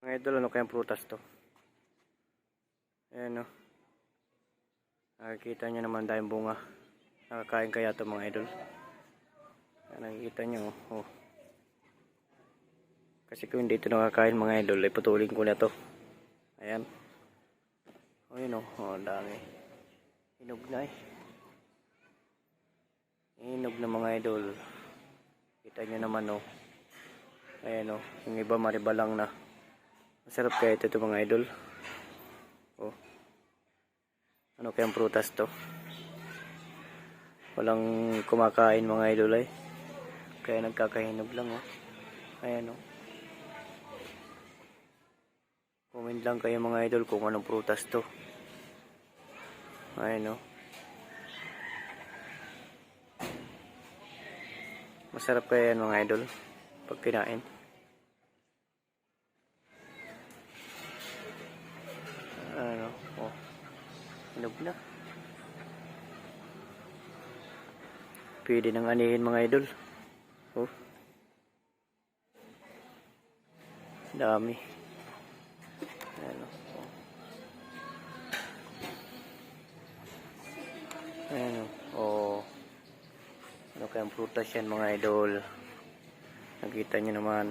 Mga idol, ano kayang prutas to? Ayan o. Nakikita nyo naman dahil bunga. Nakakain kaya to mga idol. Ayan, nakikita nyo oh. Kasi kung hindi ito nakakain mga idol, ay putulin ko na to. Ayan. O yun o, oh, ang dami. Hinog na eh. Hinog na mga idol. Kita nyo naman oh. Ayan o, yung iba mariba lang na. Masarap kaya ito, ito mga idol. Oh. Ano kayang prutas to? Walang kumakain mga idol ay. Kaya nagkakahinog lang oh. Ayan oh. Comment lang kayo mga idol kung anong prutas to. Ayan oh. Masarap kaya yan mga idol pag kinain. Ano? Oh. Hinog na. Pwede nang anihin mga idol. Oh. Dami. Ano? Oh. Ano? Oh. Ano kayang prutas yan mga idol? Nakita nyo naman.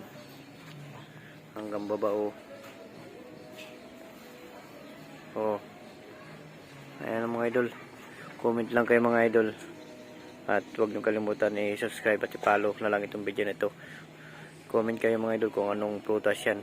Hanggang baba oh. Oh. Mga idol. Comment lang kayo mga idol. At huwag niyo kalimutan i-subscribe at i-follow na lang itong video na ito. Comment kayo mga idol kung anong prutas yan.